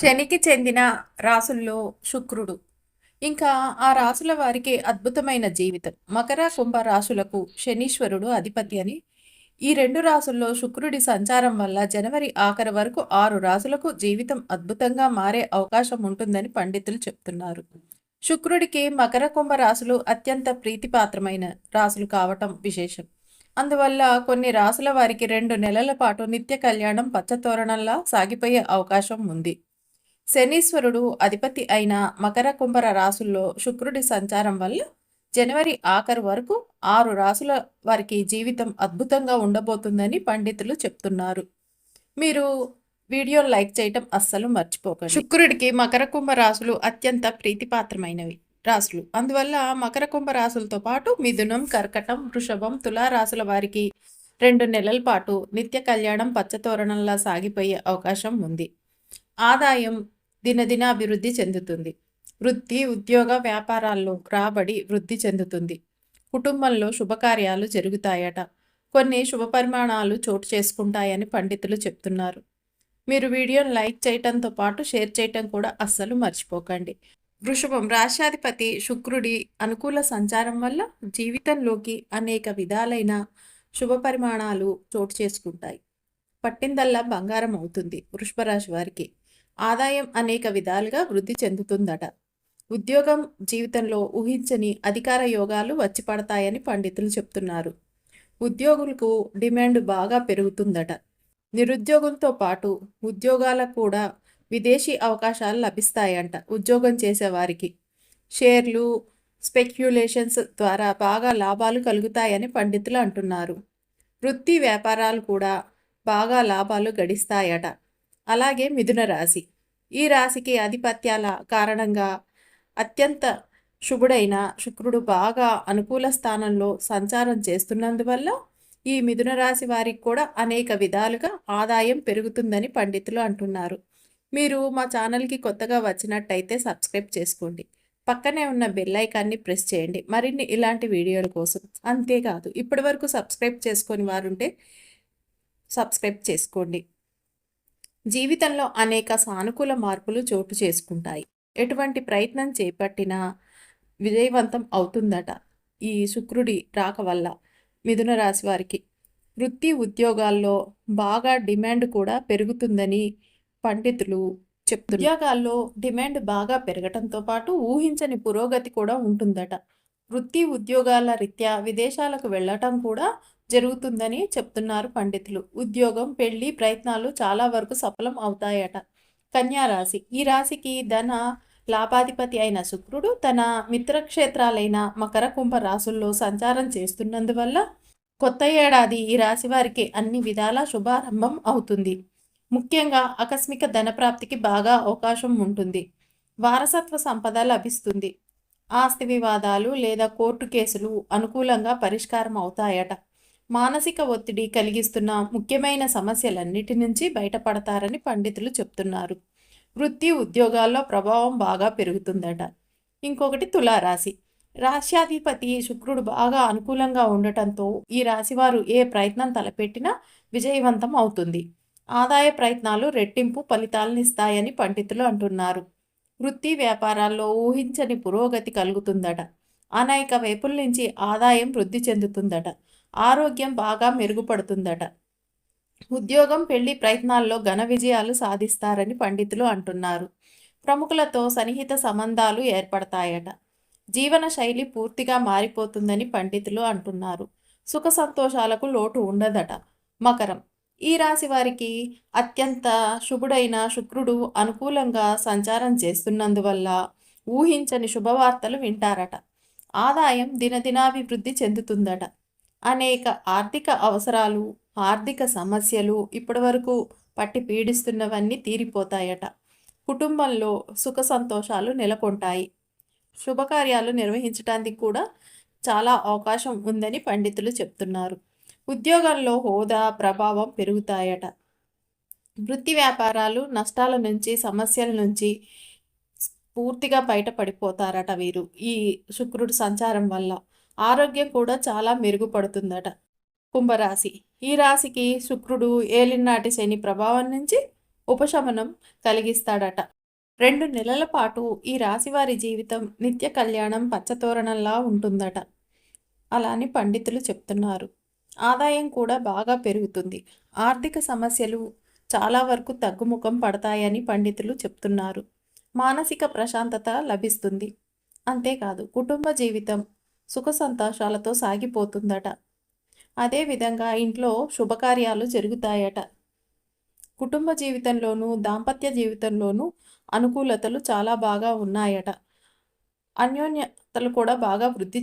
శనికి చెందిన రాసుల్లో శుక్రుడు. ఇంకా ఆ రాసుల వారికి అద్భుతమైన జీవితం. మకర కుంభ రాసులకు శనీశ్వరుడు అధిపతి అని. ఈ రెండు రాసుల్లో శుక్రుడి సంచారం వల్ల జనవరి ఆఖరి వరకు ఆరు రాసులకు జీవితం అద్భుతంగా మారే అవకాశం ఉంటుందని పండితులు చెప్తున్నారు. శుక్రుడికి మకర కుంభ రాసులు అత్యంత ప్రీతిపాత్రమైన రాసులు కావటం విశేషం. అందువల్ల కొన్ని రాసుల వారికి రెండు నెలల పాటు నిత్య కళ్యాణం పచ్చతోరణంలా సాగిపోయే అవకాశం ఉంది. శనీశ్వరుడు అధిపతి అయిన మకర కుంభర రాసుల్లో శుక్రుడి సంచారం వల్ల జనవరి ఆఖరు వరకు ఆరు రాసుల వారికి జీవితం అద్భుతంగా ఉండబోతుందని పండితులు చెప్తున్నారు. మీరు వీడియో లైక్ చేయటం అస్సలు మర్చిపోకండి. శుక్రుడికి మకర కుంభ రాసులు అత్యంత ప్రీతిపాత్రమైనవి రాసులు. అందువల్ల మకర కుంభ రాసులతో పాటు మిథునం కర్కటం వృషభం తులారాసుల వారికి రెండు నెలల పాటు నిత్య కళ్యాణం పచ్చతోరణంలా సాగిపోయే అవకాశం ఉంది. ఆదాయం దినదినాభివృద్ధి చెందుతుంది. వృత్తి ఉద్యోగ వ్యాపారాల్లో రాబడి వృద్ధి చెందుతుంది. కుటుంబంలో శుభకార్యాలు జరుగుతాయట. కొన్ని శుభ పరిమాణాలు చోటు చేసుకుంటాయని పండితులు చెప్తున్నారు. మీరు వీడియోను లైక్ చేయటంతో పాటు షేర్ చేయటం కూడా అస్సలు మర్చిపోకండి. వృషభం రాష్ట్రాధిపతి శుక్రుడి అనుకూల సంచారం వల్ల జీవితంలోకి అనేక విధాలైన శుభ పరిమాణాలు చోటు చేసుకుంటాయి. పట్టిందల్లా బంగారం అవుతుంది వృషభరాశి వారికి. ఆదాయం అనేక విధాలుగా వృద్ధి చెందుతుందట. ఉద్యోగం జీవితంలో ఊహించని అధికార యోగాలు వచ్చి పడతాయని పండితులు చెప్తున్నారు. ఉద్యోగులకు డిమాండ్ బాగా పెరుగుతుందట. నిరుద్యోగులతో పాటు ఉద్యోగాలకు కూడా విదేశీ అవకాశాలు లభిస్తాయంట ఉద్యోగం చేసేవారికి షేర్లు స్పెక్యులేషన్స్ ద్వారా బాగా లాభాలు కలుగుతాయని పండితులు అంటున్నారు. వృత్తి వ్యాపారాలు కూడా బాగా లాభాలు గడిస్తాయట. అలాగే మిథున రాశి. ఈ రాశికి ఆధిపత్యాల కారణంగా అత్యంత శుభుడైన శుక్రుడు బాగా అనుకూల స్థానంలో సంచారం చేస్తున్నందువల్ల ఈ మిథున రాశి వారికి కూడా అనేక విధాలుగా ఆదాయం పెరుగుతుందని పండితులు అంటున్నారు. మీరు మా ఛానల్కి కొత్తగా వచ్చినట్టయితే సబ్స్క్రైబ్ చేసుకోండి. పక్కనే ఉన్న బెల్ ఐకాన్ని ప్రెస్ చేయండి. మరిన్ని ఇలాంటి వీడియోల కోసం అంతేకాదు ఇప్పటి వరకు సబ్స్క్రైబ్ చేసుకొని వారుంటే సబ్స్క్రైబ్ చేసుకోండి. జీవితంలో అనేక సానుకూల మార్పులు చోటు చేసుకుంటాయి. ఎటువంటి ప్రయత్నం చేపట్టినా విజయవంతం అవుతుందట. ఈ శుక్రుడి రాక వల్ల మిథున రాశి వారికి. వృత్తి ఉద్యోగాల్లో బాగా డిమాండ్ కూడా పెరుగుతుందని పండితులు చెప్తున్నారు. ఉద్యోగాల్లో డిమాండ్ బాగా పెరగటంతో పాటు ఊహించని పురోగతి కూడా ఉంటుందట. వృత్తి ఉద్యోగాల రీత్యా విదేశాలకు వెళ్ళటం కూడా జరుగుతుందని చెప్తున్నారు పండితులు. ఉద్యోగం పెళ్ళి ప్రయత్నాలు చాలా వరకు సఫలం అవుతాయట. కన్యా రాశి. ఈ రాశికి ధన లాభాధిపతి అయిన శుక్రుడు తన మిత్రక్షేత్రాలైన మకర కుంభ రాసుల్లో సంచారం చేస్తున్నందువల్ల కొత్త ఏడాది ఈ రాశి వారికి అన్ని విధాల శుభారంభం అవుతుంది. ముఖ్యంగా ఆకస్మిక ధనప్రాప్తికి బాగా అవకాశం ఉంటుంది. వారసత్వ సంపద లభిస్తుంది. ఆస్తి వివాదాలు లేదా కోర్టు కేసులు అనుకూలంగా పరిష్కారం అవుతాయట. మానసిక ఒత్తిడి కలిగిస్తున్న ముఖ్యమైన సమస్యలన్నిటి నుంచి బయటపడతారని పండితులు చెప్తున్నారు. వృత్తి ఉద్యోగాల్లో ప్రభావం బాగా పెరుగుతుందట. ఇంకొకటి తులారాశి. రాశ్యాధిపతి శుక్రుడు బాగా అనుకూలంగా ఉండటంతో ఈ రాశివారు ఏ ప్రయత్నం తలపెట్టినా విజయవంతం అవుతుంది. ఆదాయ ప్రయత్నాలు రెట్టింపు ఫలితాలనిస్తాయని పండితులు అంటున్నారు. వృత్తి వ్యాపారాల్లో ఊహించని పురోగతి కలుగుతుందట. అనేక వైపుల నుంచి ఆదాయం వృద్ధి చెందుతుందట. ఆరోగ్యం బాగా మెరుగుపడుతుందట. ఉద్యోగం పెళ్ళి ప్రయత్నాల్లో ఘన విజయాలు సాధిస్తారని పండితులు అంటున్నారు. ప్రముఖులతో సన్నిహిత సంబంధాలు ఏర్పడతాయట. జీవన శైలి పూర్తిగా మారిపోతుందని పండితులు అంటున్నారు. సుఖ సంతోషాలకు లోటు ఉండదట. మకరం ఈ రాశి వారికి అత్యంత శుభుడైన శుక్రుడు అనుకూలంగా సంచారం చేస్తున్నందువల్ల ఊహించని శుభవార్తలు వింటారట. ఆదాయం దినదినాభివృద్ధి చెందుతుందట. అనేక ఆర్థిక అవసరాలు ఆర్థిక సమస్యలు ఇప్పటివరకు పట్టి పీడిస్తున్నవన్నీ తీరిపోతాయట. కుటుంబంలో సుఖ సంతోషాలు నెలకొంటాయి. శుభకార్యాలు నిర్వహించడానికి కూడా చాలా అవకాశం ఉందని పండితులు చెప్తున్నారు. ఉద్యోగంలో హోదా ప్రభావం పెరుగుతాయట. వృత్తి వ్యాపారాలు నష్టాల నుంచి సమస్యల నుంచి పూర్తిగా బయటపడిపోతారట వీరు ఈ శుక్రుడు సంచారం వల్ల. ఆరోగ్యం కూడా చాలా మెరుగుపడుతుందట. కుంభరాశి. ఈ రాశికి శుక్రుడు ఏలినాటి శని ప్రభావం నుంచి ఉపశమనం కలిగిస్తాడట. రెండు నెలల పాటు ఈ రాశివారి జీవితం నిత్య కళ్యాణం పచ్చతోరణంలా ఉంటుందట. అలా అని పండితులు చెప్తున్నారు. ఆదాయం కూడా బాగా పెరుగుతుంది. ఆర్థిక సమస్యలు చాలా వరకు తగ్గుముఖం పడతాయని పండితులు చెప్తున్నారు. మానసిక ప్రశాంతత లభిస్తుంది. అంతేకాదు కుటుంబ జీవితం సుఖ సంతోషాలతో సాగిపోతుందట. అదేవిధంగా ఇంట్లో శుభకార్యాలు జరుగుతాయట. కుటుంబ జీవితంలోనూ దాంపత్య జీవితంలోనూ అనుకూలతలు చాలా బాగా ఉన్నాయట. అన్యోన్యతలు కూడా బాగా వృద్ధి